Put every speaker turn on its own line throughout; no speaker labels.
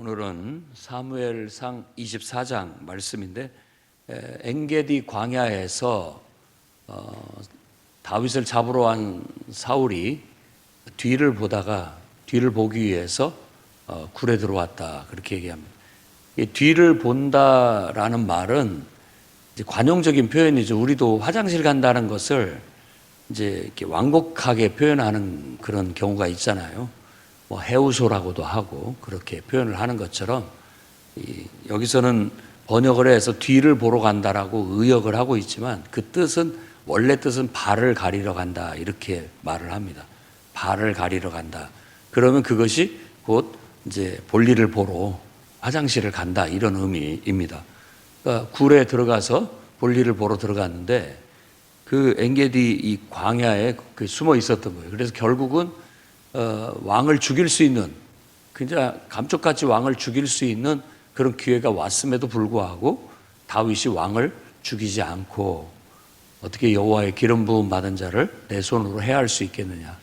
오늘은 사무엘상 24장 말씀인데 에, 엔게디 광야에서 어, 다윗을 잡으러 온 사울이 뒤를 보다가 뒤를 보기 위해서 어, 굴에 들어왔다 그렇게 얘기합니다. 이 뒤를 본다라는 말은 이제 관용적인 표현이죠. 우리도 화장실 간다는 것을 이제 이렇게 완곡하게 표현하는 그런 경우가 있잖아요. 뭐 해우소라고도 하고 그렇게 표현을 하는 것처럼 이 여기서는 번역을 해서 뒤를 보러 간다라고 의역을 하고 있지만 그 뜻은 원래 뜻은 발을 가리러 간다 이렇게 말을 합니다. 발을 가리러 간다. 그러면 그것이 곧 이제 볼일을 보러 화장실을 간다 이런 의미입니다. 그러니까 굴에 들어가서 볼일을 보러 들어갔는데 그 엔게디 이 광야에 그 숨어 있었던 거예요. 그래서 결국은 어, 왕을 죽일 수 있는 그냥 감쪽같이 왕을 죽일 수 있는 그런 기회가 왔음에도 불구하고 다윗이 왕을 죽이지 않고 어떻게 여호와의 기름 부음 받은 자를 내 손으로 해할 수 있겠느냐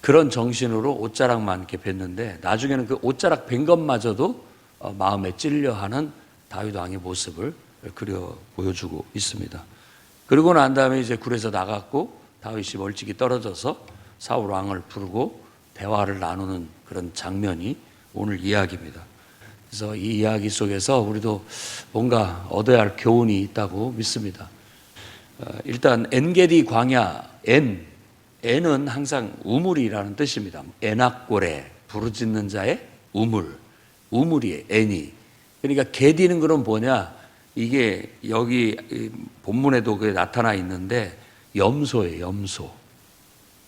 그런 정신으로 옷자락만 이렇게 뵀는데 나중에는 그 옷자락 뵌 것마저도 어, 마음에 찔려하는 다윗 왕의 모습을 그려 보여주고 있습니다. 그리고 난 다음에 이제 굴에서 나갔고 다윗이 멀찍이 떨어져서 사울 왕을 부르고 대화를 나누는 그런 장면이 오늘 이야기입니다. 그래서 이 이야기 속에서 우리도 뭔가 얻어야 할 교훈이 있다고 믿습니다. 어, 일단 엔게디 광야 엔 엔은 항상 우물이라는 뜻입니다. 에낙고레 부르짖는 자의 우물 우물이에요. 엔이 그러니까 게디는 그럼 뭐냐 이게 여기 본문에도 나타나 있는데 염소예요. 염소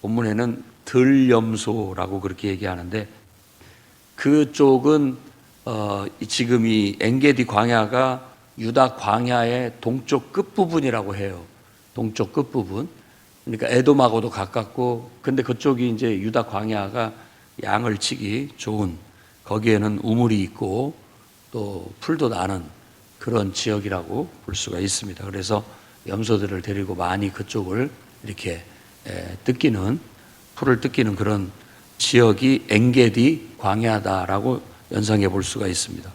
본문에는 들염소라고 그렇게 얘기하는데 그쪽은 어, 지금 이 엔게디 광야가 유다 광야의 동쪽 끝 부분이라고 해요. 동쪽 끝 부분. 그러니까 에돔하고도 가깝고, 근데 그쪽이 이제 유다 광야가 양을 치기 좋은 거기에는 우물이 있고 또 풀도 나는 그런 지역이라고 볼 수가 있습니다. 그래서 염소들을 데리고 많이 그쪽을 이렇게 에, 뜯기는 풀을 뜯기는 그런 지역이 엔게디 광야다라고 연상해 볼 수가 있습니다.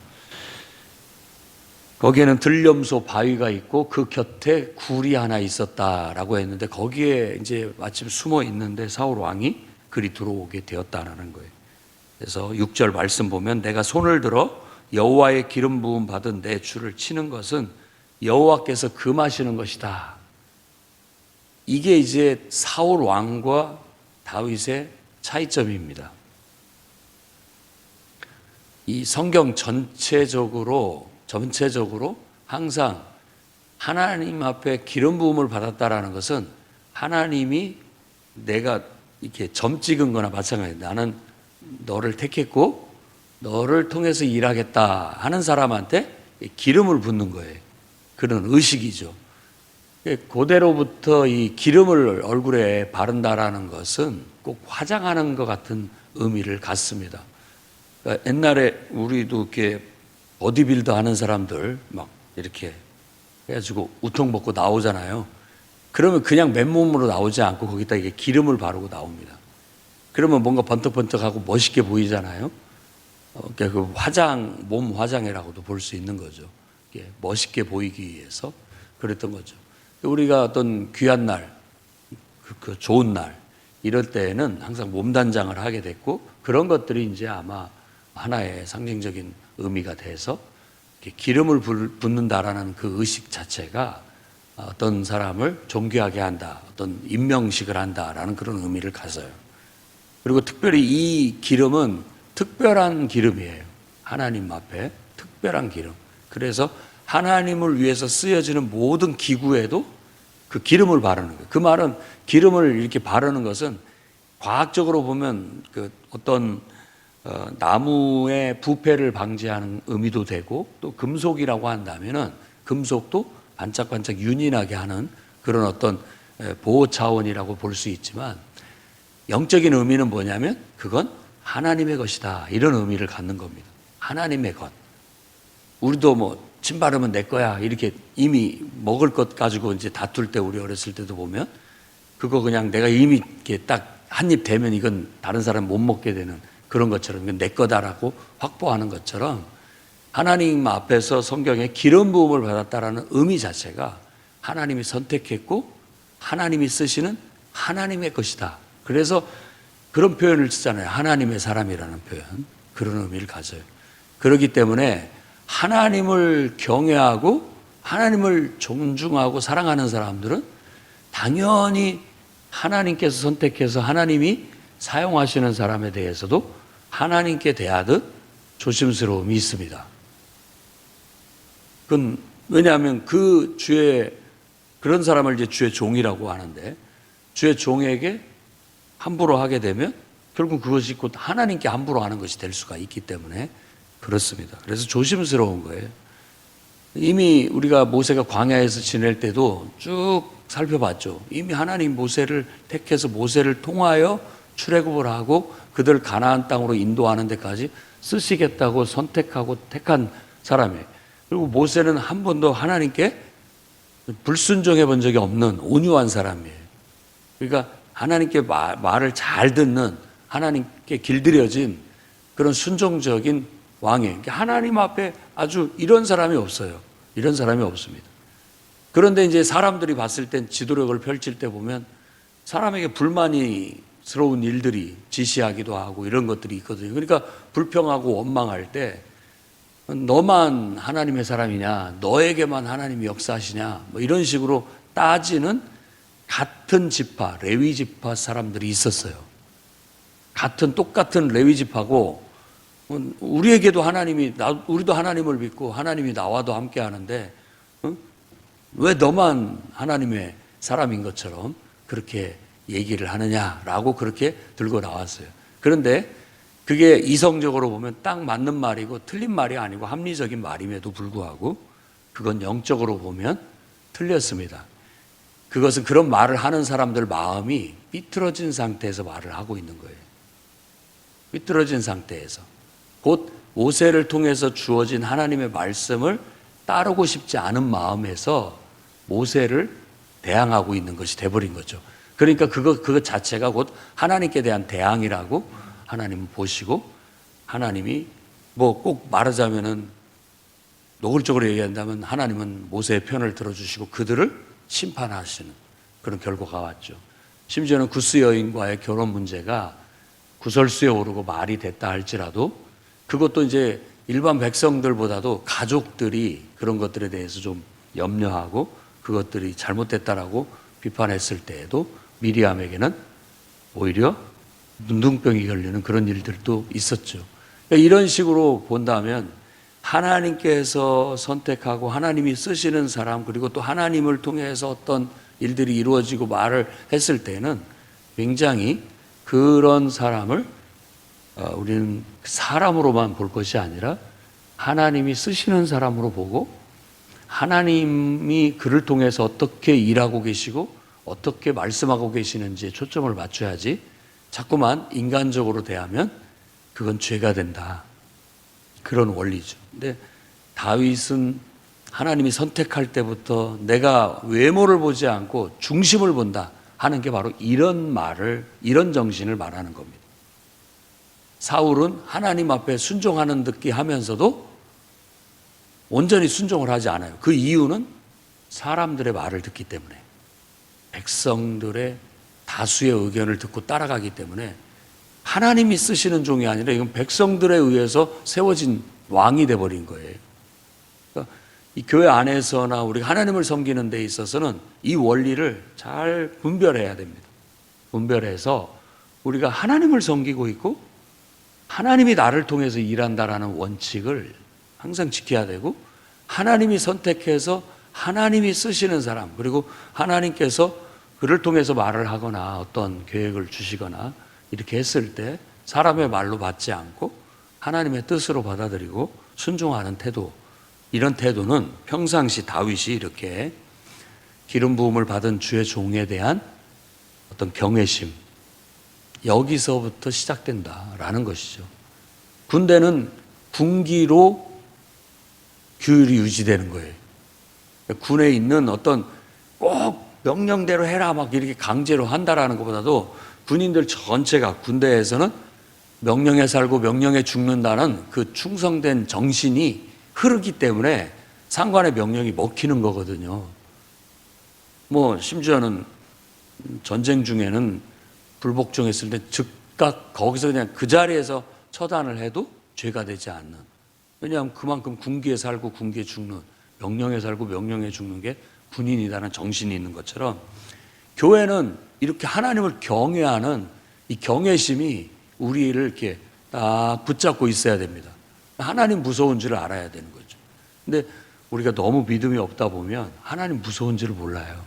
거기에는 들염소 바위가 있고 그 곁에 굴이 하나 있었다라고 했는데 거기에 이제 마침 숨어 있는데 사울 왕이 그리 들어오게 되었다는 거예요. 그래서 6절 말씀 보면 내가 손을 들어 여호와의 기름 부음 받은 내 주를 치는 것은 여호와께서 금하시는 것이다. 이게 이제 사울 왕과 다윗의 차이점입니다. 이 성경 전체적으로 전체적으로 항상 하나님 앞에 기름 부음을 받았다라는 것은 하나님이 내가 이렇게 점 찍은 거나 마찬가지예요. 나는 너를 택했고 너를 통해서 일하겠다 하는 사람한테 기름을 붓는 거예요. 그런 의식이죠. 고대로부터 이 기름을 얼굴에 바른다라는 것은 꼭 화장하는 것 같은 의미를 갖습니다. 그러니까 옛날에 우리도 이렇게 보디빌더 하는 사람들 막 이렇게 해가지고 우통 벗고 나오잖아요. 그러면 그냥 맨몸으로 나오지 않고 거기다 이게 기름을 바르고 나옵니다. 그러면 뭔가 번뜩번뜩하고 멋있게 보이잖아요. 어, 그러니까 그 화장, 몸 화장이라고도 볼 수 있는 거죠. 멋있게 보이기 위해서 그랬던 거죠. 우리가 어떤 귀한 날, 그, 그 좋은 날, 이럴 때에는 항상 몸단장을 하게 됐고 그런 것들이 이제 아마 하나의 상징적인 의미가 돼서 기름을 붓는다라는 그 의식 자체가 어떤 사람을 존귀하게 한다, 어떤 임명식을 한다라는 그런 의미를 가져요. 그리고 특별히 이 기름은 특별한 기름이에요. 하나님 앞에 특별한 기름. 그래서 하나님을 위해서 쓰여지는 모든 기구에도 그 기름을 바르는 거예요. 그 말은 기름을 이렇게 바르는 것은 과학적으로 보면 그 어떤 어, 나무의 부패를 방지하는 의미도 되고 또 금속이라고 한다면은 금속도 반짝반짝 윤인하게 하는 그런 어떤 보호 차원이라고 볼 수 있지만 영적인 의미는 뭐냐면 그건 하나님의 것이다 이런 의미를 갖는 겁니다. 하나님의 것. 우리도 뭐 침 바르면 내 거야 이렇게 이미 먹을 것 가지고 이제 다툴 때 우리 어렸을 때도 보면 그거 그냥 내가 이미 이렇게 딱 한입 대면 이건 다른 사람 못 먹게 되는 그런 것처럼 내 거다라고 확보하는 것처럼 하나님 앞에서 성경에 기름 부음을 받았다라는 의미 자체가 하나님이 선택했고 하나님이 쓰시는 하나님의 것이다. 그래서 그런 표현을 쓰잖아요. 하나님의 사람이라는 표현. 그런 의미를 가져요. 그렇기 때문에 하나님을 경외하고 하나님을 존중하고 사랑하는 사람들은 당연히 하나님께서 선택해서 하나님이 사용하시는 사람에 대해서도 하나님께 대하듯 조심스러움이 있습니다. 그건 왜냐하면 그 주의 그런 사람을 이제 주의 종이라고 하는데 주의 종에게 함부로 하게 되면 결국 그것이 곧 하나님께 함부로 하는 것이 될 수가 있기 때문에 그렇습니다. 그래서 조심스러운 거예요. 이미 우리가 모세가 광야에서 지낼 때도 쭉 살펴봤죠. 이미 하나님 모세를 택해서 모세를 통하여 출애굽을 하고 그들 가나안 땅으로 인도하는 데까지 쓰시겠다고 선택하고 택한 사람이에요. 그리고 모세는 한 번도 하나님께 불순종해 본 적이 없는 온유한 사람이에요. 그러니까 하나님께 말, 말을 잘 듣는 하나님께 길들여진 그런 순종적인 왕이에요. 하나님 앞에 아주 이런 사람이 없어요. 이런 사람이 없습니다. 그런데 이제 사람들이 봤을 땐 지도력을 펼칠 때 보면 사람에게 불만이 스러운 일들이 지시하기도 하고 이런 것들이 있거든요. 그러니까 불평하고 원망할 때 너만 하나님의 사람이냐, 너에게만 하나님이 역사하시냐, 뭐 이런 식으로 따지는 같은 지파, 레위 지파 사람들이 있었어요. 같은 똑같은 레위 지파고 우리에게도 하나님이 나, 우리도 하나님을 믿고 하나님이 나와도 함께 하는데 응? 왜 너만 하나님의 사람인 것처럼 그렇게 얘기를 하느냐라고 그렇게 들고 나왔어요. 그런데 그게 이성적으로 보면 딱 맞는 말이고 틀린 말이 아니고 합리적인 말임에도 불구하고 그건 영적으로 보면 틀렸습니다. 그것은 그런 말을 하는 사람들 마음이 삐뚤어진 상태에서 말을 하고 있는 거예요. 삐뚤어진 상태에서. 곧 모세를 통해서 주어진 하나님의 말씀을 따르고 싶지 않은 마음에서 모세를 대항하고 있는 것이 돼버린 거죠. 그러니까 그것, 그것 자체가 곧 하나님께 대한 대항이라고 하나님은 보시고 하나님이 뭐 꼭 말하자면은 노골적으로 얘기한다면 하나님은 모세의 편을 들어주시고 그들을 심판하시는 그런 결과가 왔죠. 심지어는 구스 여인과의 결혼 문제가 구설수에 오르고 말이 됐다 할지라도 그것도 이제 일반 백성들보다도 가족들이 그런 것들에 대해서 좀 염려하고 그것들이 잘못됐다라고 비판했을 때에도 미리암에게는 오히려 눈둥병이 걸리는 그런 일들도 있었죠. 그러니까 이런 식으로 본다면 하나님께서 선택하고 하나님이 쓰시는 사람 그리고 또 하나님을 통해서 어떤 일들이 이루어지고 말을 했을 때는 굉장히 그런 사람을 어, 우리는 사람으로만 볼 것이 아니라 하나님이 쓰시는 사람으로 보고 하나님이 그를 통해서 어떻게 일하고 계시고 어떻게 말씀하고 계시는지에 초점을 맞춰야지 자꾸만 인간적으로 대하면 그건 죄가 된다. 그런 원리죠. 근데 다윗은 하나님이 선택할 때부터 내가 외모를 보지 않고 중심을 본다 하는 게 바로 이런 말을, 이런 정신을 말하는 겁니다. 사울은 하나님 앞에 순종하는 듯기 하면서도 온전히 순종을 하지 않아요. 그 이유는 사람들의 말을 듣기 때문에. 백성들의 다수의 의견을 듣고 따라가기 때문에 하나님이 쓰시는 종이 아니라 이건 백성들에 의해서 세워진 왕이 돼버린 거예요. 그러니까 이 교회 안에서나 우리가 하나님을 섬기는 데 있어서는 이 원리를 잘 분별해야 됩니다. 분별해서 우리가 하나님을 섬기고 있고 하나님이 나를 통해서 일한다라는 원칙을 항상 지켜야 되고 하나님이 선택해서 하나님이 쓰시는 사람 그리고 하나님께서 그를 통해서 말을 하거나 어떤 계획을 주시거나 이렇게 했을 때 사람의 말로 받지 않고 하나님의 뜻으로 받아들이고 순종하는 태도. 이런 태도는 평상시 다윗이 이렇게 기름 부음을 받은 주의 종에 대한 어떤 경외심 여기서부터 시작된다라는 것이죠. 군대는 군기로 규율이 유지되는 거예요. 군에 있는 어떤 꼭 명령대로 해라 막 이렇게 강제로 한다라는 것보다도 군인들 전체가 군대에서는 명령에 살고 명령에 죽는다는 그 충성된 정신이 흐르기 때문에 상관의 명령이 먹히는 거거든요. 뭐 심지어는 전쟁 중에는 불복종했을 때 즉각 거기서 그냥 그 자리에서 처단을 해도 죄가 되지 않는. 왜냐하면 그만큼 군기에 살고 군기에 죽는 명령에 살고 명령에 죽는 게 군인이라는 정신이 있는 것처럼 교회는 이렇게 하나님을 경외하는 이 경외심이 우리를 이렇게 딱 붙잡고 있어야 됩니다. 하나님 무서운 줄을 알아야 되는 거죠. 근데 우리가 너무 믿음이 없다 보면 하나님 무서운 줄을 몰라요.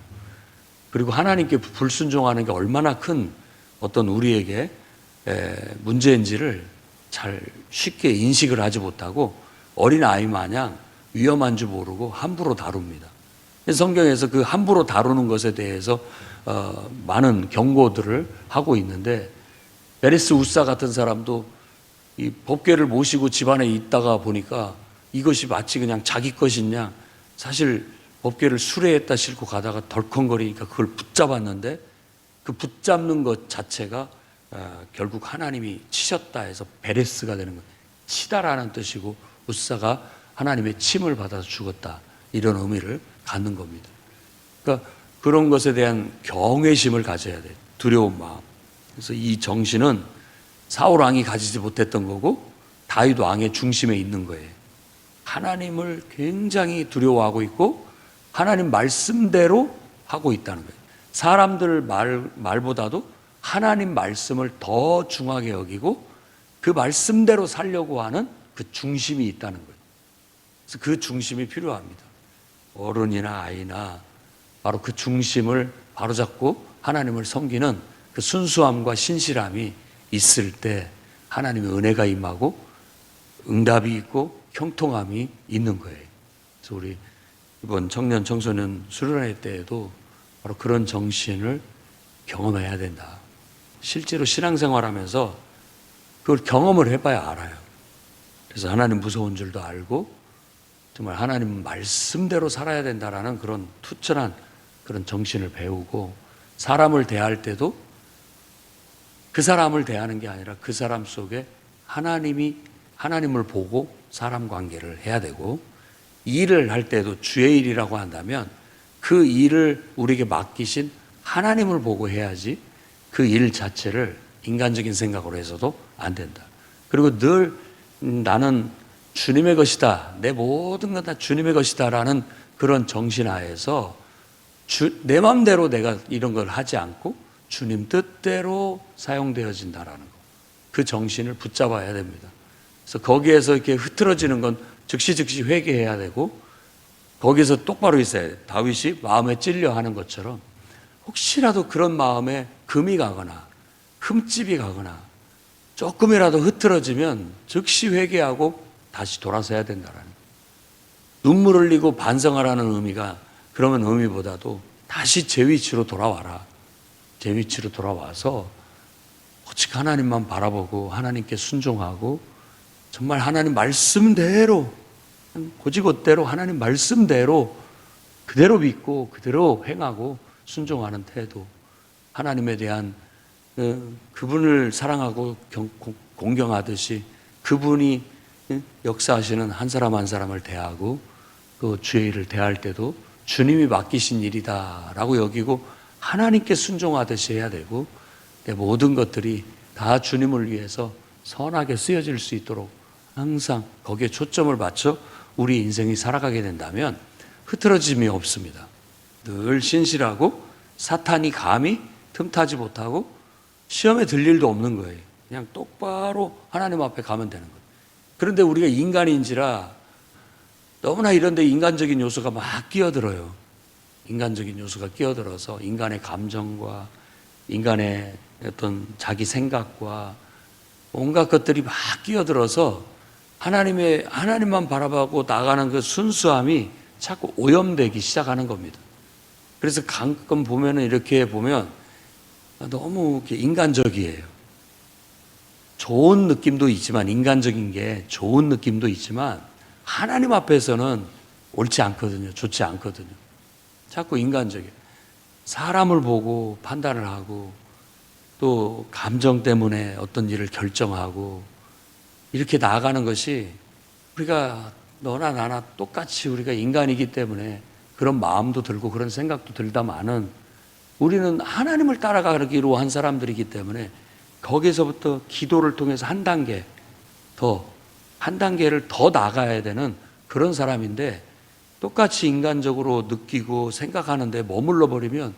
그리고 하나님께 불순종하는 게 얼마나 큰 어떤 우리에게 에, 문제인지를 잘 쉽게 인식을 하지 못하고 어린 아이 마냥 위험한 줄 모르고 함부로 다룹니다. 성경에서 그 함부로 다루는 것에 대해서 어, 많은 경고들을 하고 있는데 베레스 우사 같은 사람도 이 법궤를 모시고 집안에 있다가 보니까 이것이 마치 그냥 자기 것이냐 사실 법궤를 수레에다 싣고 가다가 덜컹거리니까 그걸 붙잡았는데 그 붙잡는 것 자체가 어, 결국 하나님이 치셨다 해서 베레스가 되는 거예요. 치다라는 뜻이고 우사가 하나님의 침을 받아서 죽었다 이런 의미를 갖는 겁니다. 그러니까 그런 것에 대한 경외심을 가져야 돼. 두려운 마음. 그래서 이 정신은 사울 왕이 가지지 못했던 거고 다윗 왕의 중심에 있는 거예요. 하나님을 굉장히 두려워하고 있고 하나님 말씀대로 하고 있다는 거예요. 사람들 말, 말보다도 하나님 말씀을 더 중하게 여기고 그 말씀대로 살려고 하는 그 중심이 있다는 거예요. 그래서 그 중심이 필요합니다. 어른이나 아이나 바로 그 중심을 바로잡고 하나님을 섬기는 그 순수함과 신실함이 있을 때 하나님의 은혜가 임하고 응답이 있고 형통함이 있는 거예요. 그래서 우리 이번 청년 청소년 수련회 때에도 바로 그런 정신을 경험해야 된다. 실제로 신앙생활 하면서 그걸 경험을 해봐야 알아요. 그래서 하나님 무서운 줄도 알고 정말 하나님 말씀대로 살아야 된다라는 그런 투철한 그런 정신을 배우고 사람을 대할 때도 그 사람을 대하는 게 아니라 그 사람 속에 하나님이 하나님을 보고 사람 관계를 해야 되고 일을 할 때도 주의 일이라고 한다면 그 일을 우리에게 맡기신 하나님을 보고 해야지 그 일 자체를 인간적인 생각으로 해서도 안 된다. 그리고 늘 나는 주님의 것이다. 내 모든 건 다 주님의 것이다라는 그런 정신 하에서 주, 내 마음대로 내가 이런 걸 하지 않고 주님 뜻대로 사용되어진다라는 거. 그 정신을 붙잡아야 됩니다. 그래서 거기에서 이렇게 흐트러지는 건 즉시 즉시 회개해야 되고 거기서 똑바로 있어야 돼. 다윗이 마음에 찔려 하는 것처럼 혹시라도 그런 마음에 금이 가거나 흠집이 가거나 조금이라도 흐트러지면 즉시 회개하고 다시 돌아서야 된다라는. 눈물 흘리고 반성하라는 의미가 그러면 의미보다도 다시 제 위치로 돌아와라. 제 위치로 돌아와서 오직 하나님만 바라보고 하나님께 순종하고 정말 하나님 말씀대로 고지고대로 하나님 말씀대로 그대로 믿고 그대로 행하고 순종하는 태도 하나님에 대한 그, 그분을 사랑하고 경, 공경하듯이 그분이 역사하시는 한 사람 한 사람을 대하고 그 주의 일을 대할 때도 주님이 맡기신 일이다라고 여기고 하나님께 순종하듯이 해야 되고 내 모든 것들이 다 주님을 위해서 선하게 쓰여질 수 있도록 항상 거기에 초점을 맞춰 우리 인생이 살아가게 된다면 흐트러짐이 없습니다. 늘 신실하고 사탄이 감히 틈타지 못하고 시험에 들 일도 없는 거예요. 그냥 똑바로 하나님 앞에 가면 되는 거예요. 그런데 우리가 인간인지라 너무나 이런데 인간적인 요소가 막 끼어들어요. 인간적인 요소가 끼어들어서 인간의 감정과 인간의 어떤 자기 생각과 온갖 것들이 막 끼어들어서 하나님의 하나님만 바라보고 나가는 그 순수함이 자꾸 오염되기 시작하는 겁니다. 그래서 가끔 보면은 이렇게 보면 너무 이렇게 인간적이에요. 좋은 느낌도 있지만 인간적인 게 좋은 느낌도 있지만 하나님 앞에서는 옳지 않거든요. 좋지 않거든요. 자꾸 인간적이에요. 사람을 보고 판단을 하고 또또 감정 때문에 어떤 일을 결정하고 이렇게 나아가는 것이 우리가 너나 나나 똑같이 우리가 인간이기 때문에 그런 마음도 들고 그런 생각도 들다마는 우리는 하나님을 따라가기로 한 사람들이기 때문에 거기서부터 기도를 통해서 한 단계 더, 한 단계를 더 나가야 되는 그런 사람인데 똑같이 인간적으로 느끼고 생각하는데 머물러 버리면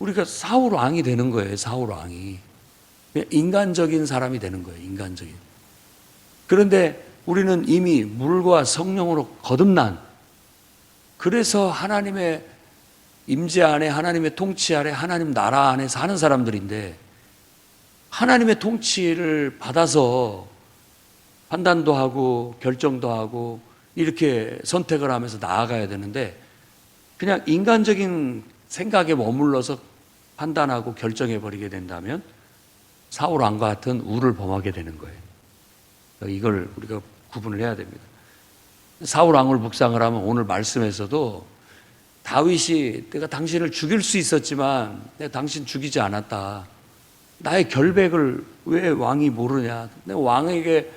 우리가 사울 왕이 되는 거예요. 사울 왕이. 인간적인 사람이 되는 거예요. 인간적인. 그런데 우리는 이미 물과 성령으로 거듭난 그래서 하나님의 임재 안에 하나님의 통치 아래 하나님 나라 안에 사는 사람들인데 하나님의 통치를 받아서 판단도 하고 결정도 하고 이렇게 선택을 하면서 나아가야 되는데 그냥 인간적인 생각에 머물러서 판단하고 결정해 버리게 된다면 사울 왕과 같은 우를 범하게 되는 거예요. 이걸 우리가 구분을 해야 됩니다. 사울 왕을 묵상을 하면 오늘 말씀에서도 다윗이 내가 당신을 죽일 수 있었지만 내가 당신 죽이지 않았다. 나의 결백을 왜 왕이 모르냐? 내가 왕에게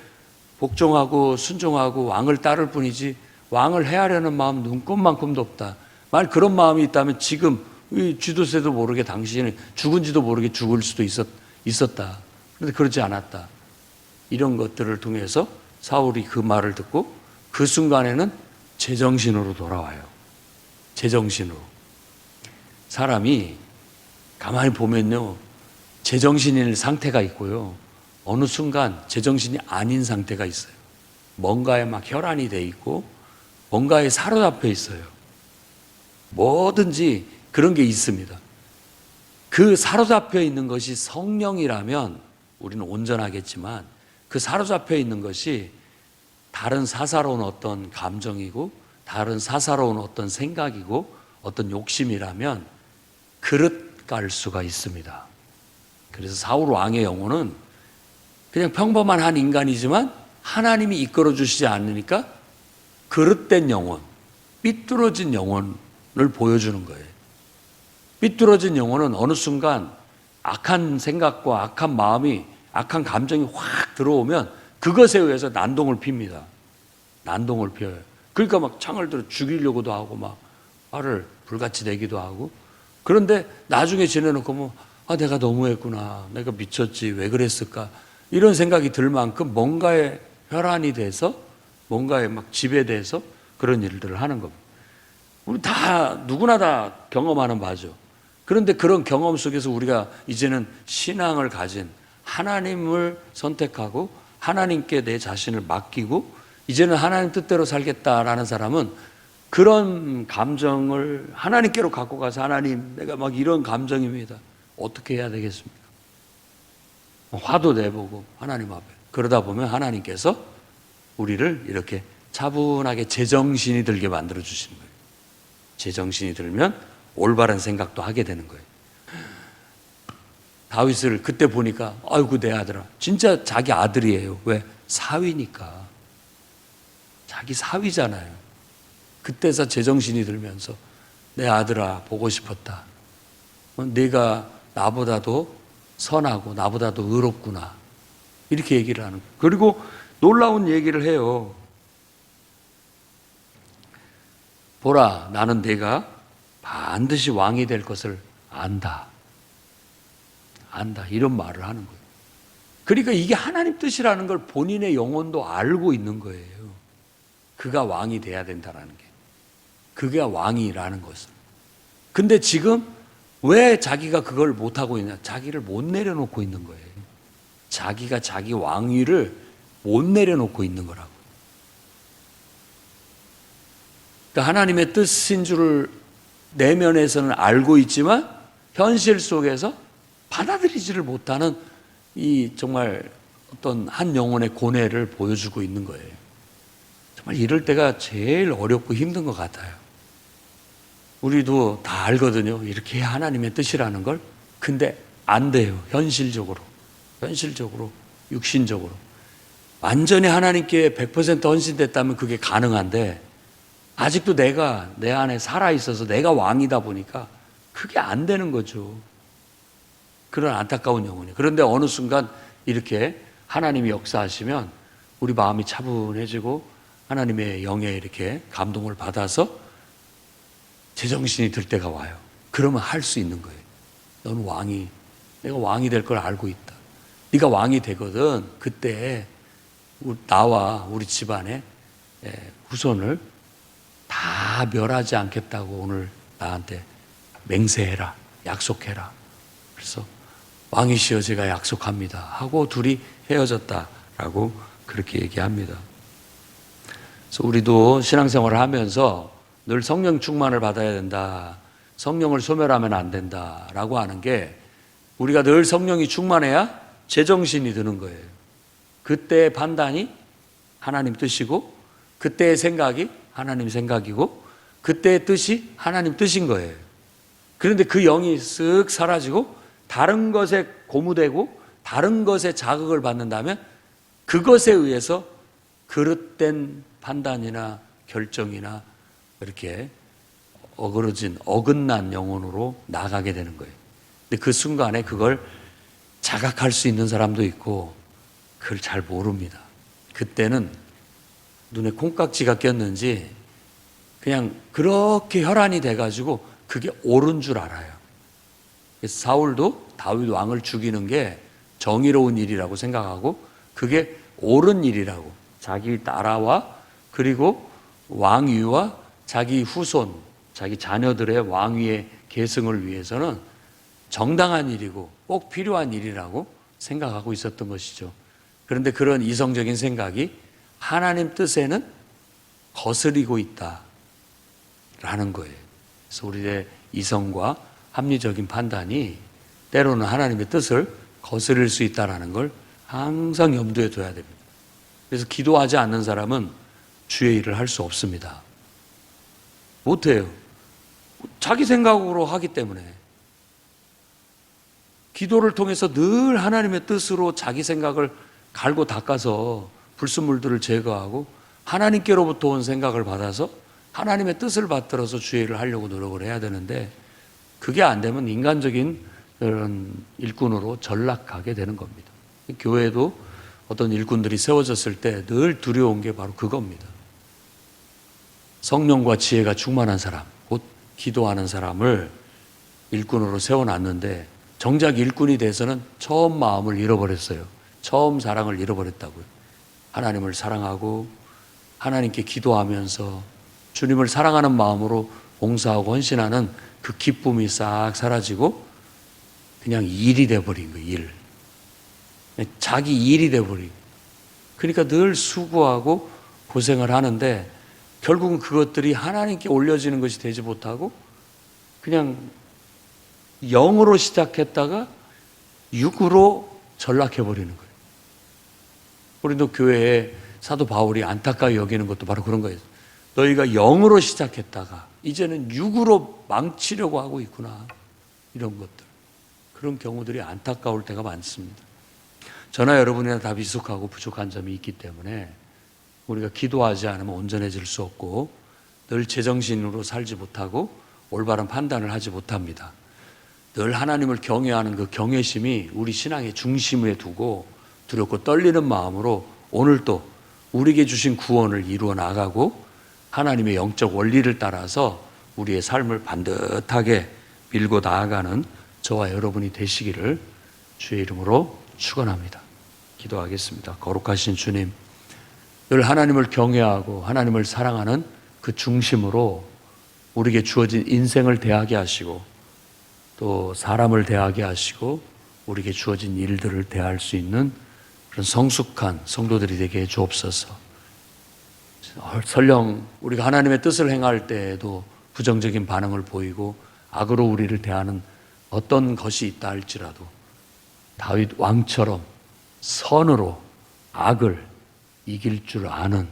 복종하고 순종하고 왕을 따를 뿐이지 왕을 해하려는 마음 눈꼽만큼도 없다. 만 그런 마음이 있다면 지금 이 쥐도새도 모르게 당신이 죽은지도 모르게 죽을 수도 있었, 있었다. 그런데 그러지 않았다. 이런 것들을 통해서 사울이 그 말을 듣고 그 순간에는 제정신으로 돌아와요. 제정신으로. 사람이 가만히 보면요. 제정신일 상태가 있고요. 어느 순간 제정신이 아닌 상태가 있어요. 뭔가에 막 혈안이 돼 있고 뭔가에 사로잡혀 있어요. 뭐든지 그런 게 있습니다. 그 사로잡혀 있는 것이 성령이라면 우리는 온전하겠지만 그 사로잡혀 있는 것이 다른 사사로운 어떤 감정이고 다른 사사로운 어떤 생각이고 어떤 욕심이라면 그릇 갈 수가 있습니다. 그래서 사울 왕의 영혼은 그냥 평범한 한 인간이지만 하나님이 이끌어 주시지 않으니까 그릇된 영혼, 삐뚤어진 영혼을 보여주는 거예요. 삐뚤어진 영혼은 어느 순간 악한 생각과 악한 마음이 악한 감정이 확 들어오면 그것에 의해서 난동을 핍니다. 난동을 피워요. 그러니까 막 창을 들어 죽이려고도 하고 막 화를 불같이 내기도 하고 그런데 나중에 지내놓고 뭐 아, 내가 너무했구나. 내가 미쳤지. 왜 그랬을까? 이런 생각이 들 만큼 뭔가에 혈안이 돼서 뭔가에 막 지배돼서 그런 일들을 하는 겁니다. 우리 다, 누구나 다 경험하는 바죠. 그런데 그런 경험 속에서 우리가 이제는 신앙을 가진 하나님을 선택하고 하나님께 내 자신을 맡기고 이제는 하나님 뜻대로 살겠다라는 사람은 그런 감정을 하나님께로 갖고 가서 하나님 내가 막 이런 감정입니다. 어떻게 해야 되겠습니까? 화도 내보고 하나님 앞에 그러다 보면 하나님께서 우리를 이렇게 차분하게 제정신이 들게 만들어 주시는 거예요. 제정신이 들면 올바른 생각도 하게 되는 거예요. 다윗을 그때 보니까 아이고 내 아들아 진짜 자기 아들이에요. 왜 사위니까 자기 사위잖아요. 그때서 제정신이 들면서 내 아들아 보고 싶었다. 어, 네가 나보다도 선하고 나보다도 의롭구나. 이렇게 얘기를 하는 거예요. 그리고 놀라운 얘기를 해요. 보라, 나는 내가 반드시 왕이 될 것을 안다. 안다. 이런 말을 하는 거예요. 그러니까 이게 하나님 뜻이라는 걸 본인의 영혼도 알고 있는 거예요. 그가 왕이 돼야 된다라는 게. 그가 왕이라는 것은. 근데 지금 왜 자기가 그걸 못하고 있냐? 자기를 못 내려놓고 있는 거예요. 자기가 자기 왕위를 못 내려놓고 있는 거라고. 그러니까 하나님의 뜻인 줄을 내면에서는 알고 있지만 현실 속에서 받아들이지를 못하는 이 정말 어떤 한 영혼의 고뇌를 보여주고 있는 거예요. 정말 이럴 때가 제일 어렵고 힘든 것 같아요. 우리도 다 알거든요. 이렇게 하나님의 뜻이라는 걸. 근데 안 돼요. 현실적으로. 현실적으로. 육신적으로. 완전히 하나님께 100% 헌신됐다면 그게 가능한데 아직도 내가 내 안에 살아 있어서 내가 왕이다 보니까 그게 안 되는 거죠. 그런 안타까운 영혼이. 그런데 어느 순간 이렇게 하나님이 역사하시면 우리 마음이 차분해지고 하나님의 영에 이렇게 감동을 받아서 제정신이 들 때가 와요. 그러면 할 수 있는 거예요. 너는 왕이 내가 왕이 될 걸 알고 있다. 네가 왕이 되거든. 그때 나와 우리 집안의 예, 후손을 다 멸하지 않겠다고 오늘 나한테 맹세해라. 약속해라. 그래서 왕이시여 제가 약속합니다. 하고 둘이 헤어졌다라고 그렇게 얘기합니다. 그래서 우리도 신앙생활을 하면서 늘 성령 충만을 받아야 된다. 성령을 소멸하면 안 된다라고 하는 게 우리가 늘 성령이 충만해야 제정신이 드는 거예요. 그때의 판단이 하나님 뜻이고 그때의 생각이 하나님 생각이고 그때의 뜻이 하나님 뜻인 거예요. 그런데 그 영이 쓱 사라지고 다른 것에 고무되고 다른 것에 자극을 받는다면 그것에 의해서 그릇된 판단이나 결정이나 이렇게 어그러진 어긋난 영혼으로 나가게 되는 거예요. 근데 그 순간에 그걸 자각할 수 있는 사람도 있고 그걸 잘 모릅니다. 그때는 눈에 콩깍지가 꼈는지 그냥 그렇게 혈안이 돼가지고 그게 옳은 줄 알아요. 사울도 다윗 왕을 죽이는 게 정의로운 일이라고 생각하고 그게 옳은 일이라고 자기 나라와 그리고 왕위와 자기 후손, 자기 자녀들의 왕위의 계승을 위해서는 정당한 일이고 꼭 필요한 일이라고 생각하고 있었던 것이죠. 그런데 그런 이성적인 생각이 하나님 뜻에는 거스리고 있다라는 거예요. 그래서 우리의 이성과 합리적인 판단이 때로는 하나님의 뜻을 거스릴 수 있다라는 걸 항상 염두에 둬야 됩니다. 그래서 기도하지 않는 사람은 주의 일을 할 수 없습니다. 못해요. 자기 생각으로 하기 때문에. 기도를 통해서 늘 하나님의 뜻으로 자기 생각을 갈고 닦아서 불순물들을 제거하고 하나님께로부터 온 생각을 받아서 하나님의 뜻을 받들어서 주의 일을 하려고 노력을 해야 되는데 그게 안 되면 인간적인 그런 일꾼으로 전락하게 되는 겁니다. 교회도 어떤 일꾼들이 세워졌을 때 늘 두려운 게 바로 그겁니다. 성령과 지혜가 충만한 사람, 곧 기도하는 사람을 일꾼으로 세워놨는데 정작 일꾼이 돼서는 처음 마음을 잃어버렸어요. 처음 사랑을 잃어버렸다고요. 하나님을 사랑하고 하나님께 기도하면서 주님을 사랑하는 마음으로 봉사하고 헌신하는 그 기쁨이 싹 사라지고 그냥 일이 돼버린 거예요, 일. 자기 일이 돼버리고. 그러니까 늘 수고하고 고생을 하는데 결국은 그것들이 하나님께 올려지는 것이 되지 못하고 그냥 영으로 시작했다가 육으로 전락해버리는 거예요. 우리도 교회에 사도 바울이 안타까이 여기는 것도 바로 그런 거예요. 너희가 영으로 시작했다가 이제는 육으로 망치려고 하고 있구나. 이런 것들. 그런 경우들이 안타까울 때가 많습니다. 저나 여러분이나 다 미숙하고 부족한 점이 있기 때문에 우리가 기도하지 않으면 온전해질 수 없고 늘 제정신으로 살지 못하고 올바른 판단을 하지 못합니다. 늘 하나님을 경외하는 그 경외심이 우리 신앙의 중심에 두고 두렵고 떨리는 마음으로 오늘도 우리에게 주신 구원을 이루어 나가고 하나님의 영적 원리를 따라서 우리의 삶을 반듯하게 밀고 나아가는 저와 여러분이 되시기를 주의 이름으로 축원합니다. 기도하겠습니다. 거룩하신 주님, 늘 하나님을 경외하고 하나님을 사랑하는 그 중심으로 우리에게 주어진 인생을 대하게 하시고 또 사람을 대하게 하시고 우리에게 주어진 일들을 대할 수 있는 그런 성숙한 성도들이 되게 해 주옵소서. 설령 우리가 하나님의 뜻을 행할 때에도 부정적인 반응을 보이고 악으로 우리를 대하는 어떤 것이 있다 할지라도 다윗 왕처럼 선으로 악을 이길 줄 아는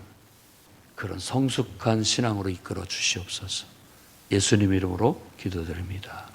그런 성숙한 신앙으로 이끌어 주시옵소서. 예수님 이름으로 기도드립니다.